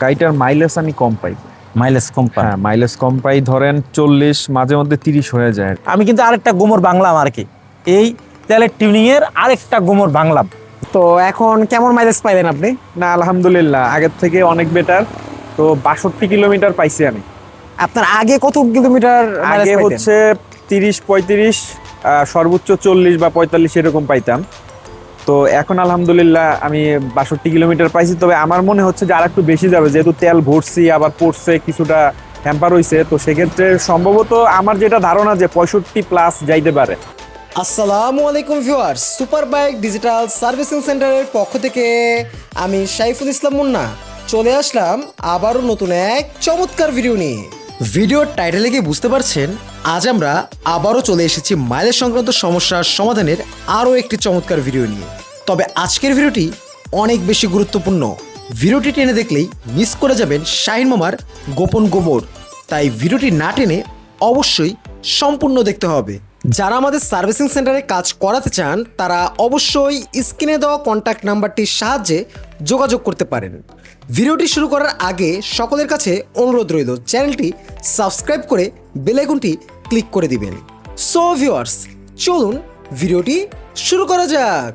গাড়িটার মাইলেজ আমি কম পাই। মাইলেজ কম পান? হ্যাঁ মাইলেজ কম পাই ধরেন চল্লিশ মাঝে মধ্যে তিরিশ হয়ে যায়। আমি কিন্তু আরেকটা গোমর বাংলাম আর কি। এই তেলের টিউনিং এর আরেকটা গোমর বাংলাম তো এখন কেমন মাইলেজ পাইলেন আপনি? না আলহামদুলিল্লাহ আগের থেকে অনেক বেটার তো বাষট্টি কিলোমিটার পাইছি আমি। আপনার আগে কত কিলোমিটার আগে আগে হচ্ছে তিরিশ পঁয়ত্রিশ আহ, সর্বোচ্চ চল্লিশ বা পঁয়তাল্লিশ এরকম পাইতাম। তো এখন আলহামদুলিল্লাহ আমি বাষট্টি কিলোমিটার পাইছি। তবে আমার মনে হচ্ছে যে আর একটু বেশি যাবে। যেহেতু তেল ভরছি, আবার পড়ছে, কিছুটা হ্যাম্পার হয়েছে তো সেক্ষেত্রে সম্ভবত আমার যেটা ধারণা যে পঁয়ষট্টি প্লাস যাইতে পারে। আসসালামু আলাইকুম viewers super bike digital servicing সেন্টারের পক্ষ থেকে আমি সাইফুল ইসলাম মুন্না। চলে আসলাম আবারও নতুন এক চমৎকার ভিডিও নিয়ে। ভিডিওর টাইটেলে গিয়ে বুঝতে পারছেন, আজ আমরা আবারও চলে এসেছি মাইলেজ সংক্রান্ত সমস্যার সমাধানের আরও একটি চমৎকার ভিডিও নিয়ে। তবে আজকের ভিডিওটি অনেক বেশি গুরুত্বপূর্ণ। ভিডিওটি টেনে দেখলেই মিস করে যাবেন শাহিন মামার গোপন গোবর। তাই ভিডিওটি না টেনে অবশ্যই সম্পূর্ণ দেখতে হবে। যারা আমাদের সার্ভিসিং সেন্টারে কাজ করাতে চান, তারা অবশ্যই স্ক্রিনে দেওয়া কন্ট্যাক্ট নাম্বারটির সাহায্যে যোগাযোগ করতে পারেন। ভিডিওটি শুরু করার আগে সকলের কাছে অনুরোধ রইল চ্যানেলটি সাবস্ক্রাইব করে বেলাইকনটি ক্লিক করে দিবেন। সো ভিউয়ার্স চলুন ভিডিওটি শুরু করা যাক।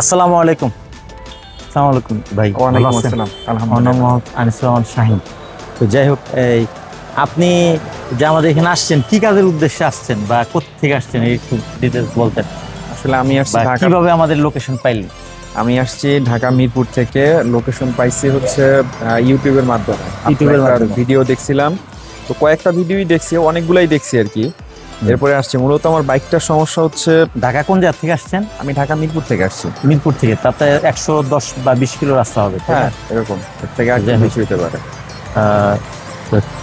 আসসালামু আলাইকুম। আসসালামু আলাইকুম ভাই ওয়ালাইকুম? আসসালাম, আলহামদুলিল্লাহ। মোহাম্মদ আনিসুর শাহিন। তো যাই হোক এই আপনি যে আমাদের এখানে আসছেন কি কাজের উদ্দেশ্যে আসছেন বা কোথেকে আসছেন এই একটু ডিটেলস বলতেন। আসলে আমি আসছি কীভাবে আমাদের লোকেশন পাইলেন? আমি আসছি ঢাকা মিরপুর থেকে। লোকেশন পাইছি হচ্ছে ইউটিউবের মাধ্যমে। ইউটিউবের ভিডিও দেখছিলাম। তো কয়েকটা ভিডিওই দেখছি অনেকগুলাই দেখছি আর কি। এরপরে আসছি মূলত আমার বাইকটার সমস্যা হচ্ছে ঢাকা কোন জায়গা থেকে আসছেন? আমি ঢাকা মিরপুর থেকে আসছি। মিরপুর থেকে তাতে একশো দশ বা বিশ কিলো রাস্তা হবে হ্যাঁ এরকম। এর থেকে আর। বেশি হতে পারে।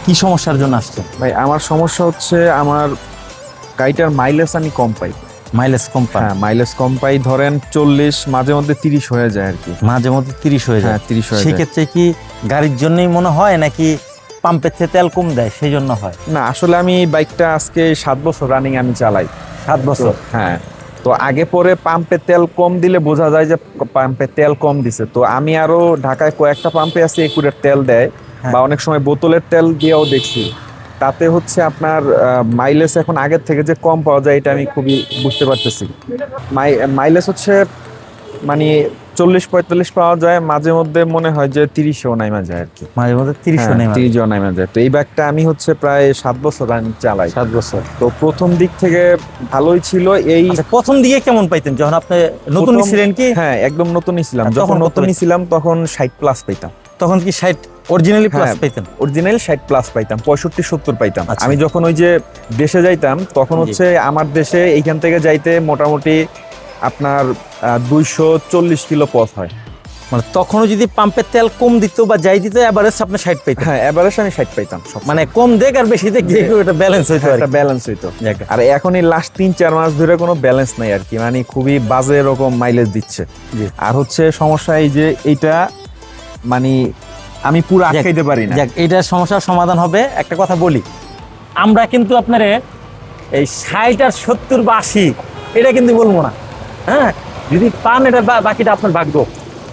কি সমস্যার জন্য আসছেন? ভাই আমার সমস্যা হচ্ছে আমার গাড়িটার মাইলেজ আমি কম পাই। মাইলেজ কম পান? হ্যাঁ মাইলেজ কম পাই ধরেন চল্লিশ মাঝে মধ্যে তিরিশ হয়ে যায় আর কি। মাঝে মধ্যে তিরিশ হয়ে যায়। হ্যাঁ তিরিশ হয়ে যায়। সেক্ষেত্রে কি গাড়ির জন্যই মনে হয় নাকি পাম্পের থেকে তেল কম দেয় সেই জন্য হয়? না আসলে আমি বাইকটা আজকে সাত বছর রানিং আমি চালাই। সাত বছর? হ্যাঁ। তো আগে পরে পাম্পে তেল কম দিলে বোঝা যায় যে পাম্পে তেল কম দিছে। তো আমি আরও ঢাকায় কয়েকটা পাম্পে আছে একুরের তেল দেয়। বা অনেক সময় বোতলের তেল দিয়েও দেখছি। তাতে হচ্ছে আপনার মাইলেজ এখন আগের থেকে যে কম পাওয়া যায় এটা আমি খুবই বুঝতে পারতেছি। মাইলেজ হচ্ছে মানে চল্লিশ পঁয়তাল্লিশ পাওয়া যায় মাঝে মধ্যে মনে হয় যে তিরিশেও নাইমা যায় আর কি মাঝে মধ্যে তিরিশ হ্যাঁ, নেই তিরিশেও নাইমা যায়। তো এই ব্যাগটা আমি হচ্ছে প্রায় সাত বছর আমি চালাই। সাত বছর। তো প্রথম দিক থেকে ভালোই ছিল এই আচ্ছা প্রথম দিকে কেমন পাইতেন? যখন আপনি নতুন ছিলেন কি? হ্যাঁ একদম নতুনই ছিলাম। যখন তখন কত নতুনই। ছিলাম তখন ষাট প্লাস পাইতাম। তখন কি ষাট অরিজিনালি প্লাস হ্যাঁ। পাইতেন? অরিজিনাল ষাট প্লাস পাইতাম পঁয়ষট্টি সত্তর পাইতাম। আচ্ছা। আমি যখন ওই যে দেশে যাইতাম তখন হচ্ছে আমার দেশে এইখান থেকে যাইতে মোটামুটি আপনার দুইশো চল্লিশ কিলো পথ হয়। মানে তখনও যদি পাম্পের তেল কম দিত বা যাই দিত এভারেজ আপনি ষাট পাইতাম হ্যাঁ এভারেজ আমি ষাট পাইতাম মানে কম দেখ আর বেশি দেখ এটা ব্যালেন্স হইতো আর একটা ব্যালেন্স হইতো। আর এখন এই লাস্ট তিন চার মাস ধরে কোনো ব্যালেন্স নাই আর কি মানে খুবই বাজে রকম মাইলেজ দিচ্ছে। আর হচ্ছে সমস্যা এই যে এইটা মানে আমি পুরো আটকাইতে পারি না। যাক এইটার সমস্যার সমাধান হবে। একটা কথা বলি আমরা কিন্তু আপনার এই ষাট আর সত্তর বা আশি এটা কিন্তু বলব না। হ্যাঁ? যদি পান এটা বাকিটা আপনার ভাগ্য।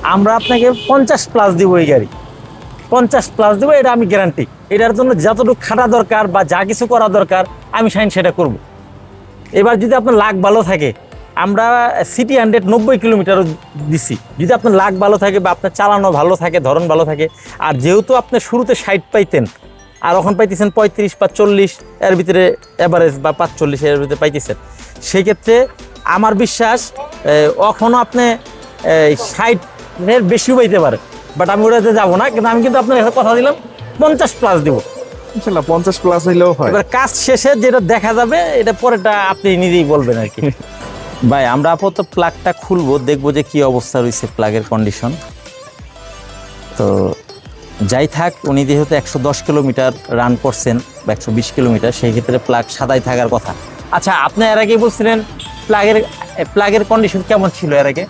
আমরা আপনাকে পঞ্চাশ প্লাস দিব এই গাড়ি। পঞ্চাশ প্লাস দেবো এটা আমি গ্যারান্টি এটার জন্য যতটুকু খাটা দরকার বা যা কিছু করা দরকার আমি সাইন সেটা করব। এবার যদি আপনার লাখ ভালো থাকে আমরা সিটি হান্ড্রেড নব্বই কিলোমিটারও দিছি। যদি আপনার লাখ ভালো থাকে বা আপনার চালানো ভালো থাকে ধরন ভালো থাকে আর যেহেতু আপনি শুরুতে ষাট পাইতেন আর এখন পাইতেছেন পঁয়ত্রিশ বা চল্লিশ এর ভিতরে অ্যাভারেজ বা পাঁচচল্লিশ এর ভিতরে পাইতেছেন। সেক্ষেত্রে আমার বিশ্বাস এখনও আপনি ষাটের বেশিও পাইতে পারে বাট আমি ওটাতে যাব না কিন্তু আমি কিন্তু আপনার কথা দিলাম পঞ্চাশ প্লাস দেবো। ইনশাল্লাহ পঞ্চাশ প্লাস হইলেও হয়। এবার কাজ শেষে যেটা দেখা যাবে এটা পরেটা আপনি নিজেই বলবেন আর কি। ভাই আমরা আপাতত প্লাগটা খুলবো দেখব যে কি অবস্থা রয়েছে প্লাগের কন্ডিশন তো যাই থাক উনি যেহেতু একশো দশ কিলোমিটার রান করছেন বা একশো বিশ কিলোমিটার সেই ক্ষেত্রে প্লাগ সাদাই থাকার কথা। আচ্ছা আপনি এর আগে বলছিলেন প্লাগের প্লাগের কন্ডিশন কেমন ছিল এর আগে?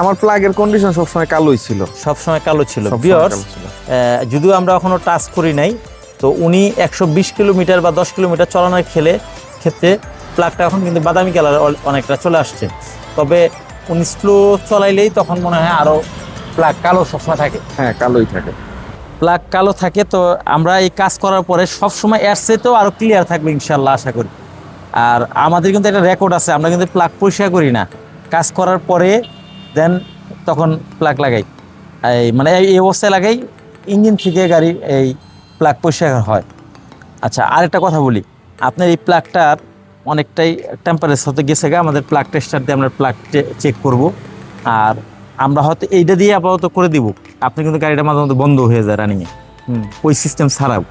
আমার প্লাগের কন্ডিশন সবসময় কালোই ছিল। সবসময় কালো ছিল। বিয়র্স যদিও আমরা এখনও টাচ করি নাই তো উনি একশো বিশ কিলোমিটার বা দশ কিলোমিটার চালানোর খেলে ক্ষেত্রে প্লাগটা এখন কিন্তু বাদামি কালার অনেকটা চলে আসছে। তবে উনি স্লো চলাইলেই তখন মনে হয় আরও প্লাগ কালো সবসময় থাকে। হ্যাঁ কালোই থাকে। প্লাগ কালো থাকে তো আমরা এই কাজ করার পরে সবসময় এর চেয়েতেও আরও ক্লিয়ার থাকবে ইনশাল্লাহ আশা করি। আর আমাদের কিন্তু একটা রেকর্ড আছে আমরা কিন্তু প্লাগ পরিষ্কার করি না। কাজ করার পরে দেন তখন প্লাগ লাগাই। এই মানে এই এই অবস্থায় লাগাই ইঞ্জিন থেকে গাড়ি এই প্লাগ পরিষ্কার হয়। আচ্ছা আরেকটা কথা বলি। আপনার এই প্লাগটার অনেকটাই টেম্পারেচার হতে গেছে গা আমাদের প্লাগ টেস্টার দিয়ে আমরা প্লাগ চেক করব। আর আমরা হয়তো এইটা দিয়ে আপাতত করে দিব। আপনি কিন্তু গাড়িটা মাঝে মধ্যে বন্ধ হয়ে যায় রানিংয়ে ওই সিস্টেম ছাড়াও।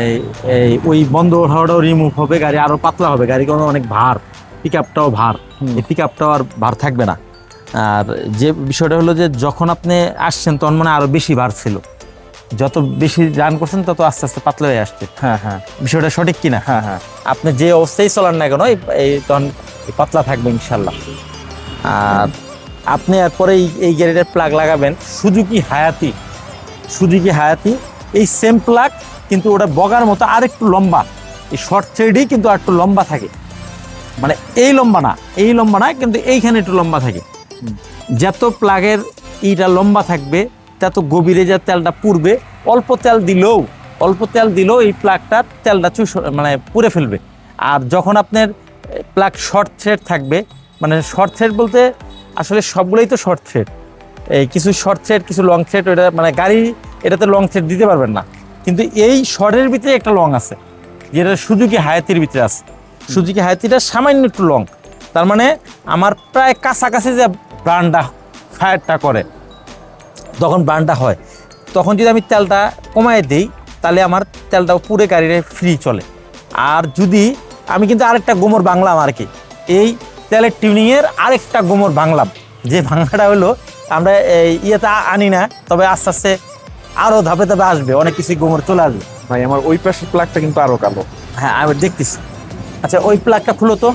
এই এই ওই বন্ধ হওয়াটাও রিমুভ হবে গাড়ি আরও পাতলা হবে গাড়ি কোনো অনেক ভার পিক আপটাও ভার এই পিক আপটাও আর ভার থাকবে না। আর যে বিষয়টা হলো যে যখন আপনি আসছেন তখন মানে আরও বেশি ভার ছিল। যত বেশি রান করছেন তত আস্তে আস্তে পাতলা হয়ে আসছে। হ্যাঁ হ্যাঁ। বিষয়টা সঠিক কিনা? হ্যাঁ হ্যাঁ। আপনি যে অবস্থায় চলান না কেন এই- তখন পাতলা থাকবে ইনশাল্লাহ। আর আপনি এরপরে এই এই গাড়িটার প্লাগ লাগাবেন সুজুকি হায়াতি সুজুকি হায়াতি এই সেম প্লাগ কিন্তু ওটা বগার মতো আর একটু লম্বা। এই শর্ট থ্রেডই কিন্তু আর একটু লম্বা থাকে। মানে এই লম্বা না এই লম্বা না কিন্তু এইখানে একটু লম্বা থাকে। যত প্লাগের ইটা লম্বা থাকবে তত গভীরে যে তেলটা পুড়বে, অল্প তেল দিলেও, অল্প তেল দিলেও এই প্লাগটা তেলটা চুষ মানে পুড়ে ফেলবে। আর যখন আপনার প্লাগ শর্ট থ্রেড থাকবে মানে শর্ট থ্রেড বলতে আসলে সবগুলোই তো শর্ট থ্রেড এই কিছু শর্ট থ্রেড কিছু লং থ্রেড ওটা মানে গাড়ি, এটাতে লং থ্রেড দিতে পারবেন না। কিন্তু এই শর্টের ভিতরে একটা লং আছে, যেটা সুজুকি হায়াতির ভিতরে আছে। সুজুকি হায়াতিটা সামান্য একটু লং তার মানে আমার প্রায় কাছাকাছি যে ব্রান্ডা ফায়ারটা করে তখন ব্রান্ডটা হয় তখন যদি আমি তেলটা কমায় দিই তাহলে আমার তেলটাও পুরো গাড়ির ফ্রি চলে। আর যদি আমি কিন্তু আরেকটা গোমর বাংলাম আর কি এই তেলের টিউনিংয়ের আরেকটা গোমর বাংলাম যে ভাঙাটা হলো আমরা এই ইয়েতে আনি না তবে আস্তে আস্তে আরও ধাপে ধাপে আসবে অনেক কিছু গোমর চলে আসবে। ভাই আমার ওই পাশের প্লাগটা কিন্তু আরও কালো। হ্যাঁ আমি দেখতেছি। আচ্ছা ওই প্লাগটা খুলো তো।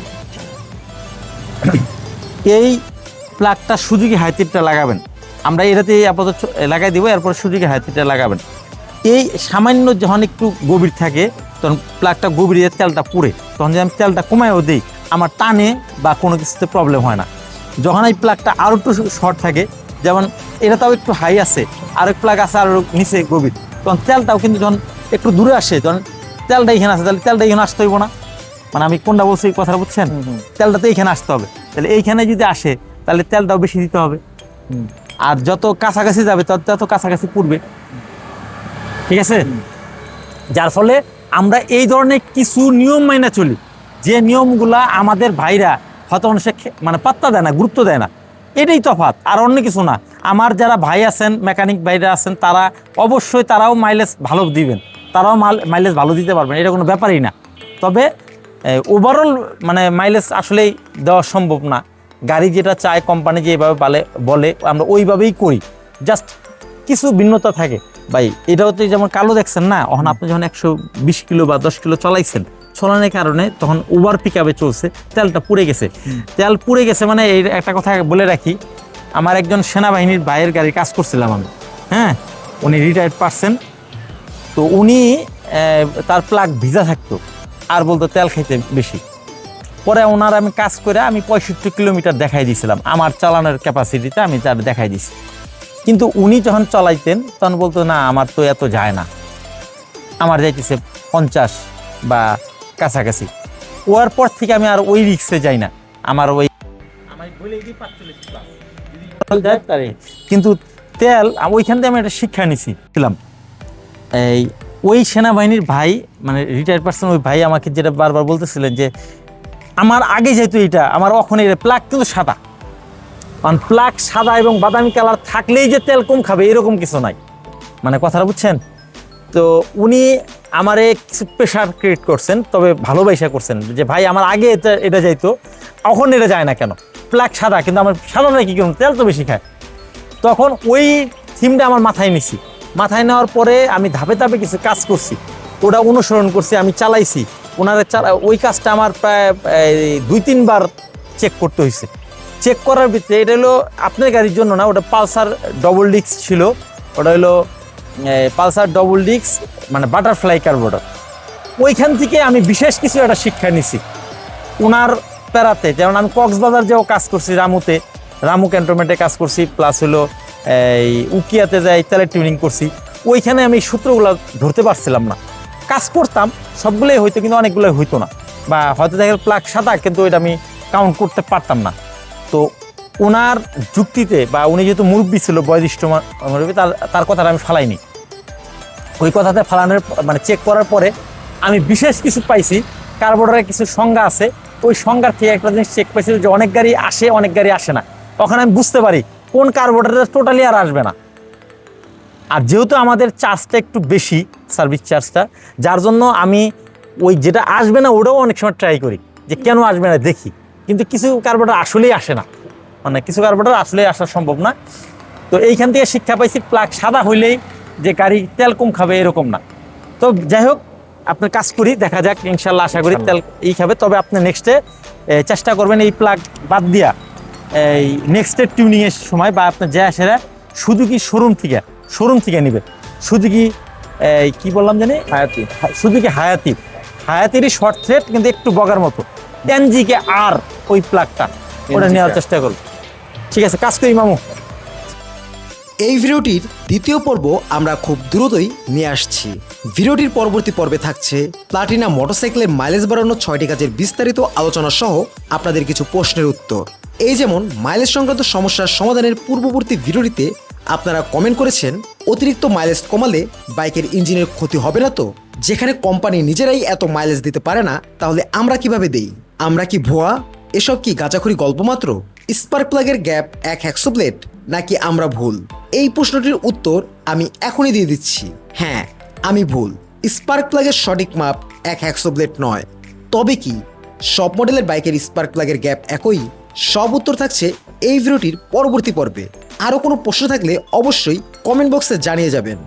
এই প্লাগটা সুযোগী হাইতিরটা লাগাবেন? আমরা এটাতে আপাতত লাগাই দিব এরপর সুযোগী হাইতিরটা লাগাবেন। এই সামান্য যখন একটু গভীর থাকে তখন প্লাগটা গভীর দিয়ে তেলটা পুড়ে তখন যদি আমি তেলটা কমায়ও দিই আমার টানে বা কোনো কিছুতে প্রবলেম হয় না। যখন এই প্লাগটা আরও একটু শর্ট থাকে যেমন এটা তাও একটু হাই আছে আর এক প্লাগ আছে আরও নিচে গভীর তখন তেলটাও কিন্তু যখন একটু দূরে আসে তখন তেলটা এখানে আসে তাহলে তেলটা এখানে আসতে হইব না। মানে আমি কোনটা বলছি এই কথাটা বুঝছেন? তেলটা তো এইখানে আসতে হবে। তাহলে এইখানে যদি আসে তাহলে তেলটাও বেশি দিতে হবে। আর যত কাছাকাছি যাবে তত তত কাছাকাছি পড়বে। ঠিক আছে? যার ফলে আমরা এই ধরনের কিছু নিয়ম মাইনা চলি। যে নিয়মগুলা আমাদের ভাইরা হয়তো খে- মানে পাত্তা দেয় না গুরুত্ব দেয় না। এটাই তফাৎ আর অন্য কিছু না। আমার যারা ভাই আছেন মেকানিক ভাইরা আছেন তারা অবশ্যই তারাও মাইলেজ ভালো দিবেন। তারাও মাইলেজ ভালো দিতে পারবেন এটা কোনো ব্যাপারই না। তবে ওভারঅল মানে মাইলেজ আসলেই দেওয়া সম্ভব না। গাড়ি যেটা চায় কোম্পানি যেভাবে বলে বলে আমরা ওইভাবেই করি। জাস্ট কিছু ভিন্নতা থাকে। ভাই এটাও তো যেমন কালো দেখছেন না এখন আপনি যখন একশো বিশ কিলো বা দশ কিলো চলাইছেন চলানোর কারণে তখন ওভার পিক আপে চলছে তেলটা পুড়ে গেছে। তেল পুড়ে গেছে মানে এই একটা কথা বলে রাখি আমার একজন সেনাবাহিনীর ভাইয়ের গাড়ি কাজ করছিলাম আমি হ্যাঁ? উনি রিটায়ার্ড পারসন তো উনি তার প্লাগ ভিজা থাকতো আর বলতো তেল খাইতে বেশি। পরে ওনার আমি কাজ করে আমি পঁয়ষট্টি কিলোমিটার দেখাই দিয়েছিলাম আমার চালানোর ক্যাপাসিটিতে আমি তার দেখাই দিছি। কিন্তু উনি যখন চালাইতেন, তখন বলতো, না, আমার তো এত যায় না। আমার যাইতেছে পঞ্চাশ বা কাছাকাছি। ওর পর থেকে আমি আর ওই রিক্সে যাই না। আমার ওই কিন্তু তেল ওইখান থেকে আমি একটা শিক্ষা নিছি ছিলাম এই, ওই সেনাবাহিনীর ভাই মানে রিটায়ার্ড পার্সন ওই ভাই আমাকে যেটা বারবার বলতেছিলেন যে আমার আগে যেহেতু এটা, আমার ওখানে প্লাগ কিন্তু সাদা। কারণ প্লাগ সাদা এবং বাদামি কালার থাকলেই যে তেল কম খাবে, এরকম কিছু নাই। মানে কথাটা বুঝছেন? তো উনি আমারে কিছু প্রেশার ক্রিয়েট করছেন, তবে ভালোবাসা করছেন যে, ভাই, আমার আগে এটা এটা যাইতো এখন এটা যায় না কেন? প্লাগ সাদা, কিন্তু আমার সাদাটা কি কেন তেল তো বেশি খায়। তখন ওই থিমটা আমার মাথায় নিছি। মাথায় নেওয়ার পরে আমি ধাপে ধাপে কিছু কাজ করছি। ওটা অনুসরণ করছি, আমি চালাইছি। ওনারা চালা ওই কাজটা আমার প্রায় দুই, তিনবার চেক করতে হয়েছে চেক করার ভিতরে এটা হলো আপনার গাড়ির জন্য না, ওটা পালসার ডবল ডিক্স ছিল। ওটা হলো পালসার ডবল ডিক্স মানে বাটারফ্লাই কার্বোটার ওইখান থেকে আমি বিশেষ কিছু একটা শিক্ষা নিছি। ওনার প্যারাতে, যেমন আমি কক্সবাজার যেও কাজ করছি রামুতে, রামু ক্যান্টনমেন্টে কাজ করছি প্লাস হলো, এই উকিয়াতে যাই তেলে টিউনিং করছি। ওইখানে আমি সূত্রগুলো ধরতে পারছিলাম না। কাজ করতাম, সবগুলোই হইতো কিন্তু অনেকগুলোই হইতো না। বা হয়তো দেখা গেল প্লাগ সাদা, কিন্তু ওইটা আমি কাউন্ট করতে পারতাম না। তো ওনার যুক্তিতে বা উনি যেহেতু মুরব্বী ছিল, বয়োজ্যেষ্ঠ মুরব্বী, তার তার কথাটা আমি ফালাইনি। ওই কথাতে ফালানোর মানে চেক করার পরে আমি বিশেষ কিছু পাইছি কার্বোরের কিছু সংজ্ঞা আছে। ওই সংজ্ঞার থেকে একটা জিনিস চেক পাইছি যে অনেক গাড়ি আসে, অনেক গাড়ি আসে না। তখন আমি বুঝতে পারি কোন কার্বোরেটার টোটালি আর আসবে না। আর যেহেতু আমাদের চার্জটা একটু বেশি সার্ভিস চার্জটা যার জন্য আমি ওই যেটা আসবে না ওটাও অনেক সময় ট্রাই করি যে কেন আসবে না দেখি। কিন্তু কিছু কার্বোরেটার আসলেই আসে না। মানে কিছু কার্বোরেটার আসলেই আসা সম্ভব না। তো এইখান থেকে শিক্ষা পাইছি প্লাগ সাদা হইলেই যে গাড়ি তেল কম খাবে এরকম না। তো যাই হোক আপনার কাজ করি দেখা যাক ইনশাল্লাহ আশা করি তেল এই খাবে। তবে আপনি নেক্সটে চেষ্টা করবেন এই প্লাগ বাদ দিয়া এই নেক্সটের টিউনিংয়ের সময় বা আপনার যে আসে শুধু কি শোরুম থেকে শোরুম থেকে নেবে। শুধু কি এই কি বললাম জানি? হায়াতি। শুধু কি হায়াতি। হায়াতিরই শর্ট থ্রেড কিন্তু একটু বগার মতো। কে আর ওই প্লাগটা ওটা নেওয়ার চেষ্টা করুন ঠিক আছে কাজ করি মামু। এই ভিডিওটির দ্বিতীয় পর্ব আমরা খুব দ্রুতই নিয়ে আসছি। ভিডিওটির পরবর্তী পর্বে থাকছে প্লাটিনা মোটরসাইকেলের মাইলেজ বাড়ানোর ছয়টি কাজের বিস্তারিত আলোচনা সহ আপনাদের কিছু প্রশ্নের উত্তর। এই যেমন মাইলেজ সংক্রান্ত সমস্যার সমাধানের পূর্ববর্তী ভিডিওটিতে আপনারা কমেন্ট করেছেন, অতিরিক্ত মাইলেজ কমালে বাইকের ইঞ্জিনের ক্ষতি হবে না তো? যেখানে কোম্পানি নিজেরাই এত মাইলেজ দিতে পারে না, তাহলে আমরা কীভাবে দেই? আমরা কি ভুয়া? এসব কি গাঁজাখড়ি গল্প মাত্র? স্পার্ক প্লাগের গ্যাপ এক হ্যাক্সোপ্লেট নাকি আমরা ভুল? এই প্রশ্নটির উত্তর আমি এখনই দিয়ে দিচ্ছি। হ্যাঁ আমি ভুল। স্পার্ক প্লাগের সঠিক মাপ এক হ্যাক্সোপ্লেট নয়। তবে কি? সব মডেলের বাইকের স্পার্ক প্লাগের গ্যাপ একই? সব উত্তর থাকছে এই ভিডিওটির পরবর্তী পর্বে। আরও কোনো প্রশ্ন থাকলে অবশ্যই কমেন্ট বক্সে জানিয়ে যাবেন।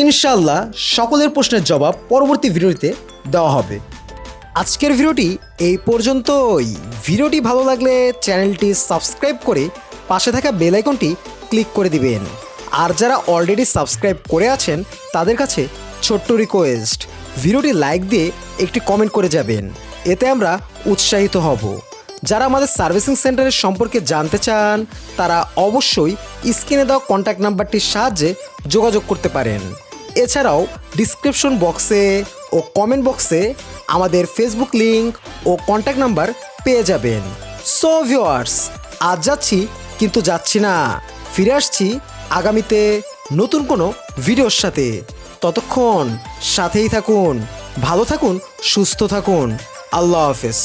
ইনশাল্লাহ সকলের প্রশ্নের জবাব পরবর্তী ভিডিওতে দেওয়া হবে। আজকের ভিডিওটি এই পর্যন্তই। ভিডিওটি ভালো লাগলে চ্যানেলটি সাবস্ক্রাইব করে পাশে থাকা বেল আইকনটি ক্লিক করে দিবেন। আর যারা অলরেডি সাবস্ক্রাইব করে আছেন, তাদের কাছে ছোট্ট রিকোয়েস্ট ভিডিওটি লাইক দিয়ে একটি কমেন্ট করে যাবেন। এতে আমরা উৎসাহিত হব। যারা আমাদের সার্ভিসিং সেন্টারের সম্পর্কে জানতে চান, তারা অবশ্যই স্ক্রিনে দেওয়া কন্ট্যাক্ট নাম্বারটির সাহায্যে যোগাযোগ করতে পারেন। এছাড়াও ডিসক্রিপশন বক্সে ও কমেন্ট বক্সে আমাদের ফেসবুক লিংক ও কন্ট্যাক্ট নাম্বার পেয়ে যাবেন। সো ভিওয়ার্স আজ যাচ্ছি, কিন্তু যাচ্ছি না। ফিরে আসছি আগামীতে নতুন কোনো ভিডিওর সাথে। ততক্ষণ সাথেই থাকুন, ভালো থাকুন, সুস্থ থাকুন। আল্লাহ হাফেজ।